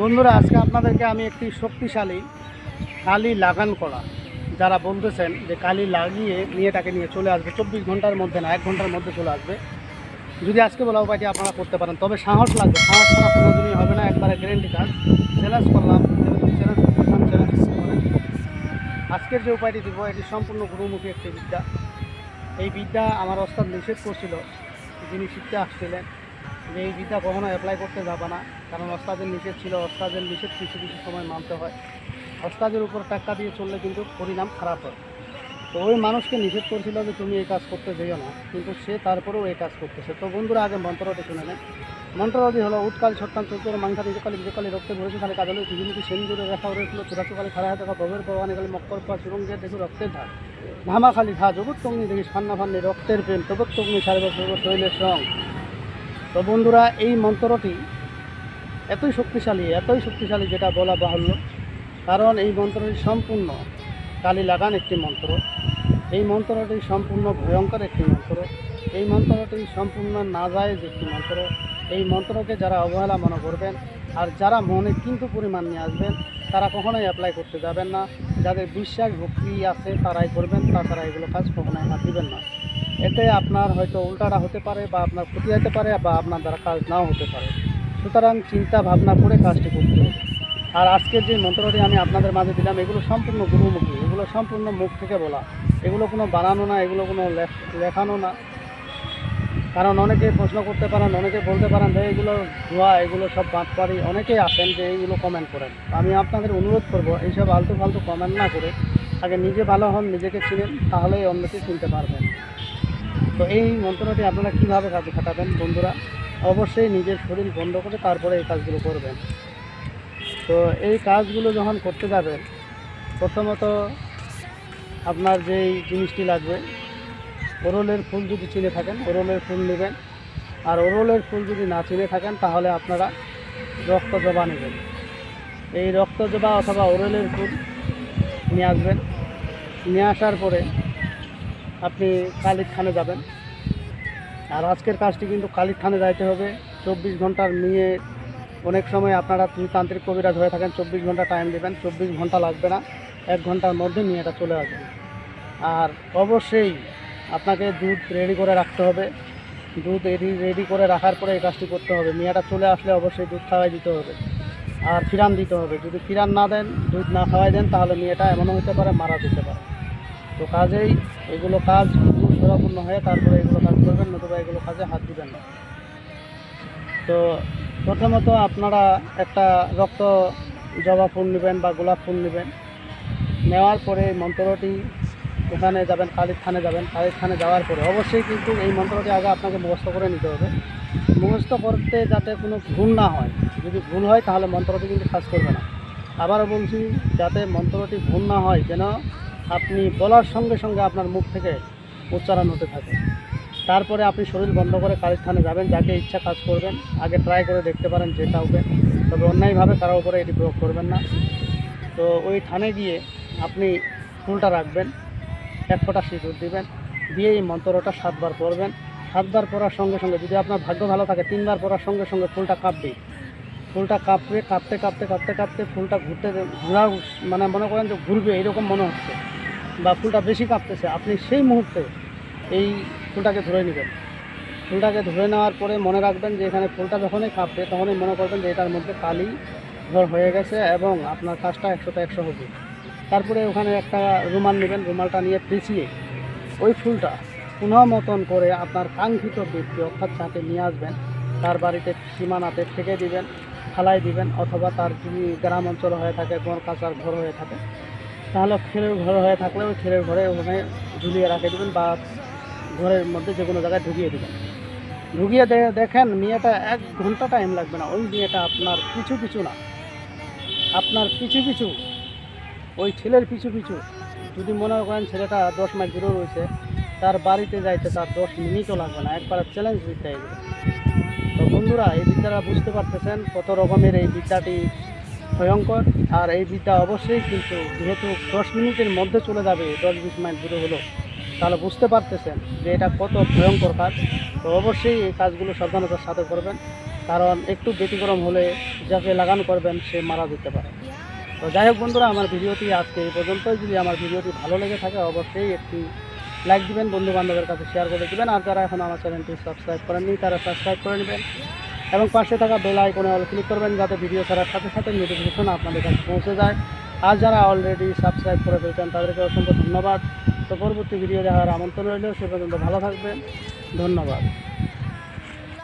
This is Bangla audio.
বন্ধুরা, আজকে আপনাদেরকে আমি একটি শক্তিশালী কালি লাগান করা। যারা বলতেছেন যে কালি লাগিয়ে মেয়েটাকে নিয়ে চলে আসবে, চব্বিশ ঘণ্টার মধ্যে না, এক ঘণ্টার মধ্যে চলে আসবে। যদি আজকে বলা উপায়টি আপনারা করতে পারেন, তবে সাহস লাগবে। সাহস করা কোনোদিনই হবে না, একবারে গ্যারেন্টি কাজ চ্যালেঞ্জ করলাম আজকের যে উপায়টি দিব, এটি সম্পূর্ণ গুরুমুখী একটি বিদ্যা। এই বিদ্যা আমার ওস্তাদ নিষেধ করছিল, যিনি শিখতে আসছিলেন। যে এই বিদ্যা কখনো অ্যাপ্লাই করতে যাবে না, কারণ অস্তাদের নিষেধ ছিল অস্তাদের নিষেধ কিছু কিছু সময় মানতে হয়। অস্তাদের উপর টাকা দিয়ে চললে কিন্তু পরিণাম খারাপ হয়। তো ওই মানুষকে নিষেধ করছিল যে তুমি এই কাজ করতে যেও না, কিন্তু সে তারপরেও এই কাজ করতেছে। তো বন্ধুরা, আগে মন্ত্রটি শুনে নেন। মন্ত্রটি হলো, উৎকাল ছট্টান চৌদ্দ মাংসা নিজকালি বিজকালি রক্তে ভরেছে খালি কাজলে পৃথিবীকে সেন্দুরে রেখা উড়েছিল চুরাচুকালি খারা হাতে ভবের পাওয়ানে গেলে মক্কর পা সুরঙ্গে, দেখু রক্তের ধার। ধামা খালি ধা জগৎতগ্নি দেখি ফান্না ফান্নি রক্তের প্রেম তগৎতগ্নি সারে বছর শৈলের সং। তো বন্ধুরা, এই মন্ত্রটি এতই শক্তিশালী এতই শক্তিশালী যেটা বলা বাহুল্য। কারণ এই মন্ত্রটি সম্পূর্ণ কালী লাগান একটি মন্ত্র। এই মন্ত্রটি সম্পূর্ণ ভয়ঙ্কর একটি মন্ত্র। এই মন্ত্রটি সম্পূর্ণ নাজায়েজ একটি মন্ত্র। এই মন্ত্রকে যারা অবহেলা মনে করবেন আর যারা মনে কিন্তু পরিমাণ নিয়ে আসবেন, তারা কখনোই অ্যাপ্লাই করতে যাবেন না। যাদের বিশ্বাস, ভক্তি আছে, তারাই করবেন, তাছাড়া এগুলো কাজ কখনোই হাত দিবেন না। এতে আপনার হয়তো উল্টাটা হতে পারে বা আপনার ক্ষতি হতে পারে বা আপনার দ্বারা কাজ নাও হতে পারে। সুতরাং চিন্তা ভাবনা করে কাজটি করতে হবে। আর আজকের যে মন্ত্রটি আমি আপনাদের মাঝে দিলাম, এগুলো সম্পূর্ণ গুরুমুখী, এগুলো সম্পূর্ণ মুখ থেকে বলা। এগুলো কোনো বানানো না, এগুলো কোনো লেখ- লেখানো না। কারণ অনেকে প্রশ্ন করতে পারেন, অনেকে বলতে পারেন যে এগুলো ধোয়া, এগুলো সব বাদ পারি অনেকেই আসেন যে এইগুলো কমেন্ট করেন। আমি আপনাদের অনুরোধ করব, এইসব আলতু ফালতু কমেন্ট না করে আগে নিজে ভালো হন, নিজেকে চিনেন, তাহলেই অন্যকে চিনতে পারবেন। তো এই মন্ত্রটি আপনারা কীভাবে কাজে খাটাবেন বন্ধুরা? অবশ্যই নিজের শরীর বন্ধ করে তারপরে এই কাজগুলো করবেন। তো এই কাজগুলো যখন করতে যাবেন, প্রথমত আপনার যেই জিনিসটি লাগবে, ওরলের ফুল যদি চিনে থাকেন, ওরলের ফুল নেবেন। আর ওরলের ফুল যদি না চিনে থাকেন, তাহলে আপনারা রক্ত জবা নেবেন। এই রক্ত জবা অথবা ওরলের ফুল নিয়ে আসবেন। নিয়ে আসার পরে আপনি কালির থানে যাবেন। আর আজকের কাজটি কিন্তু কালির থানে যাইতে হবে। চব্বিশ ঘণ্টার নিয়ে অনেক সময় আপনারা তান্ত্রিক কবিরাজ হয়ে থাকেন, চব্বিশ ঘণ্টা টাইম দেবেন, চব্বিশ ঘণ্টা লাগবে না। এক ঘণ্টার মধ্যে নিয়ে এটা চলে আসবে। আর অবশ্যই আপনাকে দুধ রেডি করে রাখতে হবে। দুধ রেডি রেডি করে রাখার পরে এই কাজটি করতে হবে। মেয়েটা চলে আসলে অবশ্যই দুধ খাওয়াই দিতে হবে। আর ফিরান দিতে হবে। যদি ফিরান না দেন, দুধ না খাওয়াই দেন, তাহলে মেয়েটা এমনও হতে পারে, মারা দিতে পারে। তো কাজেই এগুলো কাজ সুরাপূর্ণ হয়ে তারপরে এগুলো কাজ করবেন, নতুবা এগুলো কাজে হাত দিবেন না। তো প্রথমত আপনারা একটা রক্ত জবা ফুল নেবেন বা গোলাপ ফুল নেবেন। নেওয়ার পরে মন্ত্রটি ওখানে যাবেন, কালির থানে যাবেন। কালির থানে যাওয়ার পরে অবশ্যই কিন্তু এই মন্ত্রটি আগে আপনাকে মুখস্থ করে নিতে হবে। মুখস্থ করতে যাতে কোনো ভুল না হয়। যদি ভুল হয় তাহলে মন্ত্রটি কিন্তু কাজ করবে না। আবারও বলছি, যাতে মন্ত্রটি ভুল না হয় যেন আপনি বলার সঙ্গে সঙ্গে আপনার মুখ থেকে উচ্চারণ হতে থাকে। তারপরে আপনি শরীর বন্ধ করে কালীর থানে যাবেন, যাকে ইচ্ছা কাজ করবেন, আগে ট্রাই করে দেখতে পারেন যে কাউকে তবে অন্যায়ভাবে কারও উপরে এটি প্রয়োগ করবেন না। তো ওই থানে গিয়ে আপনি ফুলটা রাখবেন, এক ফোঁটা সিঁদুর দিবেন, দিয়ে এই মন্ত্রটা সাতবার পড়বেন। সাতবার পড়ার সঙ্গে সঙ্গে যদি আপনার ভাগ্য ভালো থাকে, তিনবার পড়ার সঙ্গে সঙ্গে ফুলটা কাঁপবে ফুলটা কাঁপবে কাঁপতে কাঁপতে কাঁপতে কাঁপতে ফুলটা ঘুরতে ঘোরা মানে মনে করেন যে ঘুরবে, এরকম মনে হচ্ছে। বা ফুলটা বেশি কাঁপতেছে, আপনি সেই মুহূর্তে এই ফুলটাকে ধরে নেবেন। ফুলটাকে ধরে নেওয়ার পরে মনে রাখবেন যে এখানে ফুলটা যখনই কাঁপবে, তখনই মনে করবেন যে এটার মধ্যে কালি ঘর হয়ে গেছে এবং আপনার কাজটা একশোটা একশো হবে। তারপরে ওখানে একটা রুমাল নেবেন, রুমালটা নিয়ে পেঁচিয়ে ওই ফুলটা পুনঃ মতন করে আপনার কাঙ্ক্ষিত ব্যক্তি অর্থাৎ যাকে নিয়ে আসবেন, তার বাড়িতে সীমানাতে ঠেকে দিবেন ফালাই দিবেন অথবা তার যদি গ্রাম অঞ্চল হয়ে থাকে কোন কাঁচার ঘর হয়ে থাকে তাহলে খেলের ঘর হয়ে থাকলে ওই খেলের ঘরে ওখানে ঝুলিয়ে রাখে দেবেন বা ঘরের মধ্যে যে কোনো জায়গায় ঢুকিয়ে দেবেন। ঢুকিয়ে দেখেন মেয়েটা এক ঘণ্টা টাইম লাগবে না। ওই মেয়েটা আপনার পিছু পিছু না। আপনার পিছু পিছু। ওই ছেলের পিছু পিছু। যদি মনে করেন ছেলেটা দশ মাইল দূরে রয়েছে, তার বাড়িতে যাইতে তার দশ মিনিটও লাগবে না। একবার চ্যালেঞ্জ দিতে হবে। তো বন্ধুরা, এই বিদ্যাটা বুঝতে পারতেছেন কত রকমের এই বিদ্যাটি ভয়ঙ্কর। আর এই বিদ্যা অবশ্যই কিন্তু যেহেতু দশ মিনিটের মধ্যে চলে যাবে, দশ বিশ মাইল দূরে হলো, তাহলে বুঝতে পারতেছেন যে এটা কত ভয়ঙ্কর কাজ। তো অবশ্যই এই কাজগুলো সাবধানতার সাথে করবেন, কারণ একটু ব্যতিক্রম হলে যাকে লাগানো করবেন সে মারা যেতে পারে। তো যাই হোক বন্ধুরা, আমার ভিডিওটি আজকে এই পর্যন্তই। যদি আমার ভিডিওটি ভালো লেগে থাকে, অবশ্যই একটি লাইক দিবেন বন্ধু বান্ধবের কাছে শেয়ার করে দেবেন। আর যারা এখন আমার চ্যানেলটি সাবস্ক্রাইব করেননি, তারা সাবস্ক্রাইব করে নেবেন। এবং পাশে থাকা বেল আইকনে অল ক্লিক করবেন যাতে ভিডিও ছাড়ার সাথে সাথে নোটিফিকেশন আপনাদের কাছে পৌঁছে যায়। আর যারা অলরেডি সাবস্ক্রাইব করে ফেলছেন, তাদেরকে অসংখ্য ধন্যবাদ। তো পরবর্তী ভিডিও দেখার আমন্ত্রণ রইল, সে পর্যন্ত ভালো থাকবেন। ধন্যবাদ।